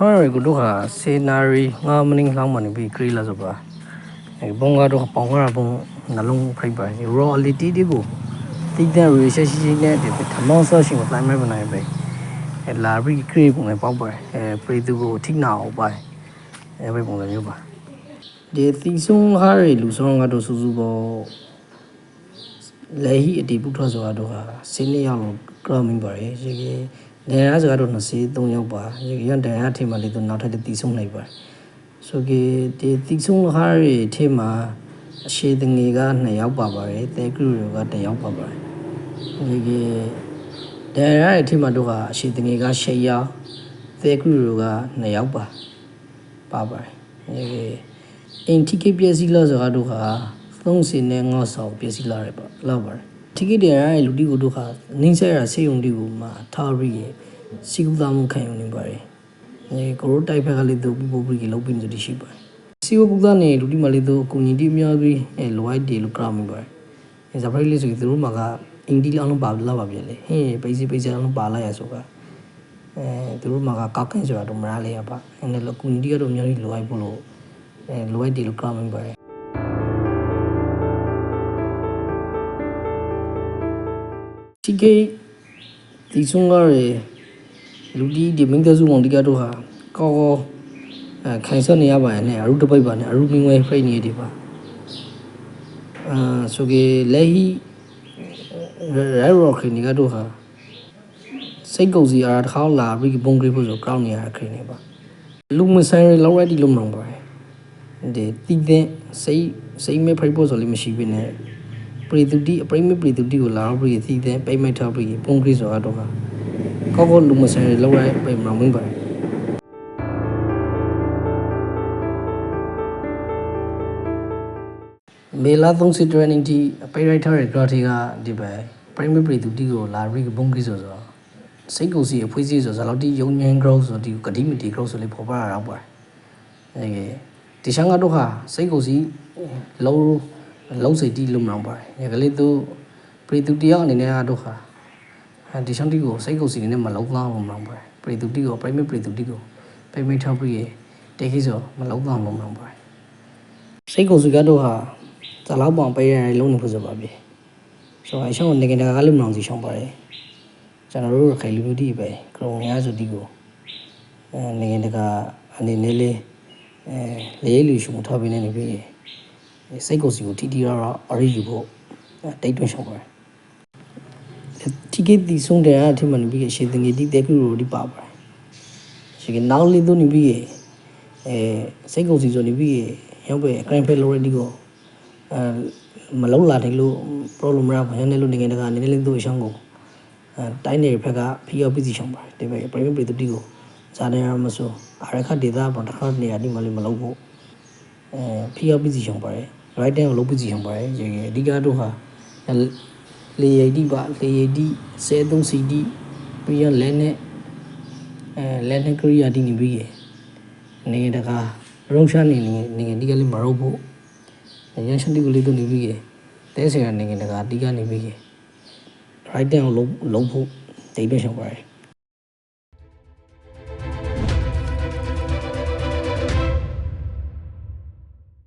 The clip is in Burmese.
ထွန်းရယ်ကိုတို့ဟာစေနာရီငါမနင်းလောင်းမနေပြီခရီးလာဆိုပါအဲဘုံကတော့ပေါင်ကရဘုံနှလုံးဖိုက်ပါရောအလီတီတီကိုတိတဲ့ရီရှရှိရှိနဲ့ဒီထမောဆောရှင်ကိုတိုင်းမဲ့ပနိုင်ပဲအဲလာပြီးခရီးပုံနဲ့ပေါက်ပါအဲပရိသူကိုထိနာအောင်ပါအဲပဲပုံစံမျိုးပါဒီသီဆုံးဟာရီလူဆောင်ကတော့စူးစူးပေါ်လေဟီအတီပုထွက်ဆိုတာတော့ဟာစင်းနေရောက်လို့ ကရမင်းပါရဲ့ရေကြီးဒန်ရစကားတော့23ရောက်ပါရေကြီးဒန်ရထင်မှလေတော့နောက်ထပ်တီဆုံးလိုက်ပါဆိုကေဒီတီဆုံးဟာရီထင်မှာအရှိတငယ်က2ရောက်ပါပါတယ်တဲကရူက1ရောက်ပါပါတယ်ရေကြီးဒန်ရရဲ့ထင်မှာတော့ကအရှိတငယ်က6ရောက်တဲကရူက2ရောက်ပါပါပါတယ်ရေကြီးအင်တီကေပျက်စီးလို့ဆိုတော့ဟာ30နဲ့9ဆောက်ပျက်စီးလာတယ်ပေါ့လောက်ပါတယ် တိကိတဲ့အဲ့လူတီကိုတို့ခါနင်းဆက်ရဆေးရုံတီကိုမှထားပြီးရစီကူသားမှုခံယူနေပါတယ်။အဲကိုရိုတိုက်ဖက်ကလေးတို့ပူပူပြီးလောက်ပြီးနေတရှိပါတယ်။စီဝကူသားနေလူတီမလေးတို့အကူညီတီအများကြီးအဲလိုအိုက်တီလို့ကြမိပါတယ်။အဲဇာပရိလေးဆိုသူတို့မှာကအင်ဒီလောင်းလုံးပါလာပါပြန်လေ။ဟင်းပိစီပိစီလောင်းပါလာရဆိုကအဲသူတို့မှာကကောက်ခိုင်းဆိုတာတော့မရလေရပါ။အဲလည်းအကူညီတီကတော့အများကြီးလိုအိုက်ဖို့လို့အဲလိုအိုက်တီလို့ကြမိပါတယ်။ ဒီကေဒီဆုံးကားရလူဒီဒီမင်းကစုဝန်ဒီကတော့ဟာကောကောအဲခိုင်ဆက်နေရပါရဲ့နဲ့အရုတပိတ်ပါနဲ့အရုမင်းဝဲဖိတ်နေတယ်ပါအာဆိုကေလေဟီရဲရောခင်းနေကတော့ဟာစိတ်ကုပ်စီအားတစ်ခါလာပြီးဘုံဂရိဖို့ဆိုကောင်းနေရခင်းနေပါလူမဆိုင်ရလောက်ရဒီလုံးမအောင်ပါဒီတီးတဲ့စိတ်စိတ်မဲ့ဖိတ်ဖို့ဆိုလည်းမရှိဘဲနဲ့ ပရိသုတိအပရိမပရိသုတိကိုလာတော့ပရိသီးတဲ့ပိမိတ်ထပရိပုံခရစ်ဆိုတော့ကကောကောလူမဆန်လောက်ရပိမမင်းပါမေလာ30 training တီအပိရိုက်ထားတဲ့ graph ကဒီပဲပရိမပရိသုတိကိုလာပြီးပုံခရစ်ဆိုတော့စိတ်ကိုစီအဖွေးစီဆိုဇာလောက်တီယုံညင် growth ဆိုဒီကတိမတီ growth ဆိုလေးပေါ်ပါတော့ပါအဲဒီရှန်ကတော့ဟာစိတ်ကိုစီလုံး လုံးစိတ်တီးလုံးမအောင်ပါတယ်။ညကလေးသူပရိသူတယောက်အနေနဲ့ကတော့ခါအဲဒီရှန်တီကိုစိတ်ကိုစီနေမလုံးသားလုံးမအောင်ပါတယ်။ပရိသူတီကိုပရိမေပရိသူတီကိုပိမိတ်ထောက်ပြီးတေခိဆိုမလုံးသားလုံးမအောင်ပါတယ်။စိတ်ကိုစီကတော့ဟာဇာလောက်ပေါင်ပေးရတဲ့လုံးနေဖို့ဆိုပါပြီ။ဆိုတော့အရှောင်းနေကန်တာကလည်းမအောင်စီရှောင်းပါတယ်။ကျွန်တော်တို့ခိုင်လူမျိုးတီပဲကရုံများဆိုတီကိုအဲနေကန်တကအနေနဲ့လေးအဲလေးလူရှုံထားပေးနေနေပြီ။ စိတ်ကိုယ်စီကိုတီတီရတော့အရေးယူဖို့တိတ်တွင်းရှောင်ပါတယ်တီကေတီဆုံးတယ်အထင်မှန်ပြီးအရှိသငယ်တီတဲကူရိုဒီပါပါတယ်ရှိကနောက်လေးတို့နေပြီးအဲစိတ်ကိုယ်စီဆိုနေပြီးရောက်ပဲအကရင်ဖဲလိုရဒီကိုအဲမလုံးလာတယ်လို့ problem ရပါရနေလို့နေငယ်တကနေလေးတို့ရှောင်းကိုအဲတိုင်းနေဖက်ကဖီယောပီစီရှောင်းပါတယ်ဒီပဲ private ပြည်သူတီကိုဇာနေရမဆိုအရခဒေတာပေါ်တစ်ခါနေရာဒီမလေးမလုံးဖို့အဲဖီယောပီစီရှောင်းပါတယ် right hand ကိုလုံးပစီအောင်ပါတယ်ရေအဓိကတော့ဟာလေရည်ဒီပါလေရည်ဒီ73 CD ပြီးရလဲနဲ့အဲလဲနဲ့ကရိယာဒီနေပြီးရနေတကာရုံရှာနေနေနေဒီကလေးမရုပ်ဖို့ရန်ရှန်ဒီကလေးတို့နေပြီးရတဲဆရာနေတကာဒီကနေပြီးရ right hand ကိုလုံးလုံးဖို့တိတ်ပြရှောင်ပါတယ်